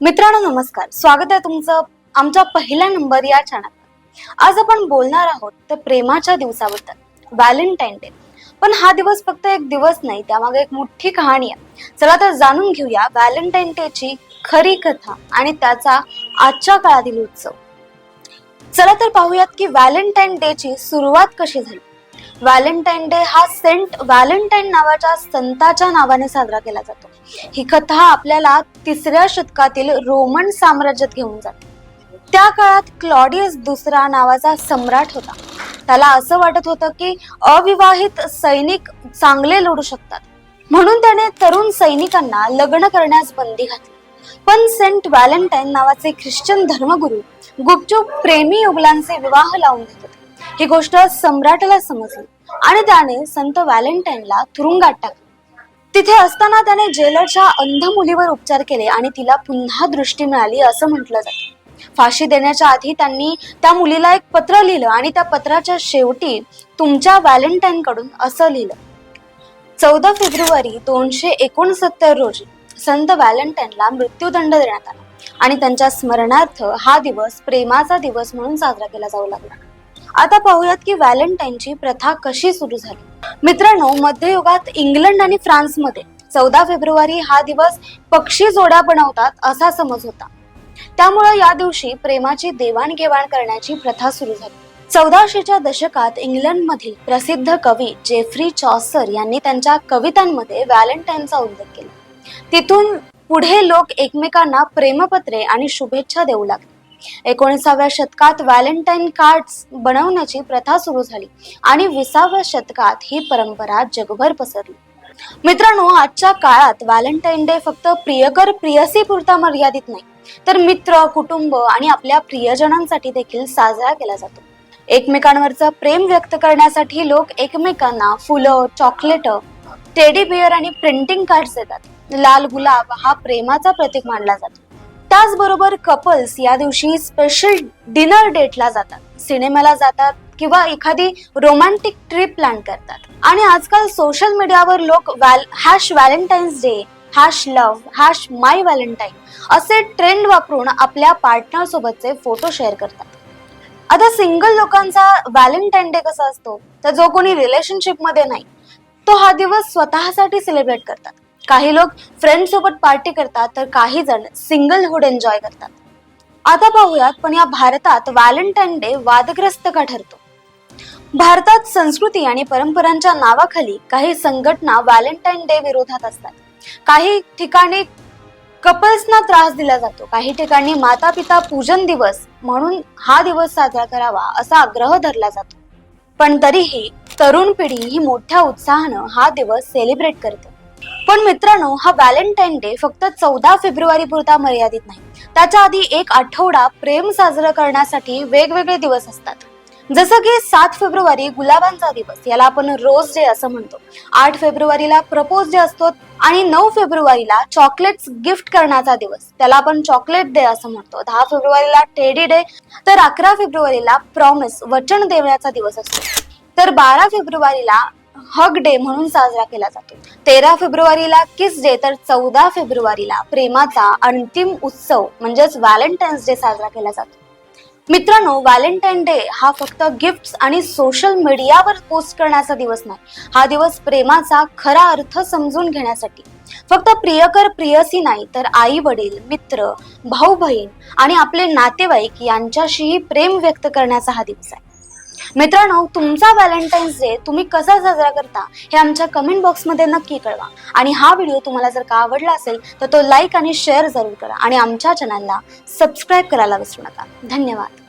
मित्रांनो नमस्कार. स्वागत आहे तुमचं आमच्या पहिल्या नंबर या चॅनल आज आपण बोलणार आहोत तर प्रेमाच्या दिवसाबद्दल व्हॅलेंटाईन डे. पण हा दिवस फक्त एक दिवस नाही त्यामागे एक मोठी कहाणी आहे. चला तर जाणून घेऊया व्हॅलेंटाईन डेची खरी कथा आणि त्याचा आजच्या काळातील उत्सव. चला तर पाहूयात की व्हॅलेंटाईन डेची सुरुवात कशी झाली. व्हॅलेंटाईन डे हा सेंट व्हॅलेंटाईन नावाच्या संताच्या नावाने साजरा केला जातो. ही कथा आपल्याला तिसऱ्या शतकातील रोमन साम्राज्यात घेऊन जाते. त्या काळात क्लॉडियस दुसरा नावाचा सम्राट होता. त्याला असं वाटत होतं की अविवाहित सैनिक चांगले लढू शकतात. म्हणून त्याने तरुण सैनिकांना लग्न करण्यास बंदी घातली. पण सेंट व्हॅलेंटाईन नावाचे ख्रिश्चन धर्मगुरू गुपचूप प्रेमी युगलांचे विवाह लावून देत होते. ही गोष्ट सम्राटाला समजली. आणि त्याने संत व्हॅलेंटाईनला तुरुंगात टाकले. तिथे असताना त्याने जेलरच्या अंध मुलीवर उपचार केले आणि तिला पुन्हा दृष्टी मिळाली असं म्हटलं जातं. फाशी देण्याच्या आधी त्यांनी त्या मुलीला एक पत्र लिहिलं आणि त्या पत्राच्या शेवटी तुमच्या व्हॅलेंटाईन कडून असं लिहिलं. चौदा फेब्रुवारी दोनशे एकोणसत्तर रोजी संत व्हॅलेंटाईनला मृत्यूदंड देण्यात आला आणि त्यांच्या स्मरणार्थ हा दिवस प्रेमाचा दिवस म्हणून साजरा केला जाऊ लागला. आता पाहूयात की व्हॅलेंटाईनची प्रथा कशी सुरू झाली. मित्रांनो मध्ययुगात इंग्लंड आणि फ्रान्समध्ये चौदा फेब्रुवारी हा दिवस पक्षी जोड्या बनवतात असा समज होता. त्यामुळे या दिवशी प्रेमाची देवाणघेवाण करण्याची प्रथा सुरू झाली. चौदाशेच्या दशकात इंग्लंडमधील प्रसिद्ध कवी जेफ्री चॉसर यांनी त्यांच्या कवितांमध्ये व्हॅलेंटाईनचा उल्लेख केला. तिथून पुढे लोक एकमेकांना प्रेमपत्रे आणि शुभेच्छा देऊ लागले. एकोणीसाव्या शतकात व्हॅलेंटाईन कार्ड्स बनवण्याची प्रथा सुरू झाली आणि विसाव्या शतकात ही परंपरा जगभर पसरली. मित्रांनो आजच्या काळात व्हॅलेंटाईन डे फक्त प्रियकर प्रियसी पुरता मर्यादित नाही तर मित्र कुटुंब आणि आपल्या प्रियजनांसाठी देखील साजरा केला जातो. एकमेकांवरचं प्रेम व्यक्त करण्यासाठी लोक एकमेकांना फुलं चॉकलेट टेडी बिअर आणि प्रिंटिंग कार्ड्स देतात. लाल गुलाब हा प्रेमाचा प्रतीक मानला जातो. त्याचबरोबर कपल्स या दिवशी स्पेशल डिनर डेटला जातात. सिनेमाला जातात किंवा एखादी रोमॅन्टिक ट्रिप प्लॅन करतात. आणि आजकाल सोशल मीडियावर लोक hash Valentine's Day hash love hash my Valentine असे ट्रेंड वापरून आपल्या पार्टनर सोबतचे फोटो शेअर करतात. आता सिंगल लोकांचा व्हॅलेंटाईन डे कसा असतो? तर जो कोणी रिलेशनशिपमध्ये नाही तो हा दिवस स्वतःसाठी सेलिब्रेट करतात. काही लोक फ्रेंड सोबत पार्टी करतात तर काही जण सिंगलहुड एन्जॉय करतात. आता पाहूयात पण या भारतात व्हॅलेंटाईन डे वादग्रस्त का ठरतो? भारतात संस्कृती आणि परंपरांच्या नावाखाली काही संघटना व्हॅलेंटाईन डे विरोधात असतात. काही ठिकाणी कपल्सना त्रास दिला जातो. काही ठिकाणी माता पिता पूजन दिवस म्हणून हा दिवस साजरा करावा असा आग्रह धरला जातो. पण तरीही तरुण पिढी ही मोठ्या उत्साहानं हा दिवस सेलिब्रेट करते. पण मित्रांनो हा व्हॅलेंटाईन डे फक्त चौदा फेब्रुवारी पुरता मर्यादित नाही. त्याच्या आधी एक आठवडा प्रेम साजरं करण्यासाठी वेगवेगळे दिवस असतात. जसं की सात फेब्रुवारी गुलाबांचा दिवस याला आपण रोज डे असं म्हणतो. आठ फेब्रुवारीला प्रपोज डे असतो आणि नऊ फेब्रुवारीला चॉकलेट्स गिफ्ट करण्याचा दिवस त्याला आपण चॉकलेट डे असं म्हणतो. दहा फेब्रुवारीला टेडी डे तर अकरा फेब्रुवारीला प्रॉमिस वचन देण्याचा दिवस असतो. तर बारा फेब्रुवारीला हग डे म्हणून साजरा केला जातो. तेरा फेब्रुवारीला किस डे तर चौदा फेब्रुवारीला प्रेमाचा अंतिम उत्सव म्हणजेच व्हॅलेंटाईन्स डे साजरा केला जातो. मित्रांनो व्हॅलेंटाईन डे हा फक्त गिफ्ट्स आणि सोशल मीडियावर पोस्ट करण्याचा दिवस नाही. हा दिवस प्रेमाचा खरा अर्थ समजून घेण्यासाठी. फक्त प्रियकर प्रियसी नाही तर आई वडील मित्र भाऊ बहीण आणि आपले नातेवाईक यांच्याशीही प्रेम व्यक्त करण्याचा हा दिवस आहे. मित्रांनो तुमचा व्हॅलेंटाईन्स डे तुम्ही कसा साजरा करता हे आमच्या कमेंट बॉक्समध्ये नक्की कळवा. आणि हा व्हिडिओ तुम्हाला जर का आवडला असेल तर तो लाईक आणि शेअर जरूर करा. आणि आमच्या चॅनलला सबस्क्राईब करायला विसरू नका. धन्यवाद.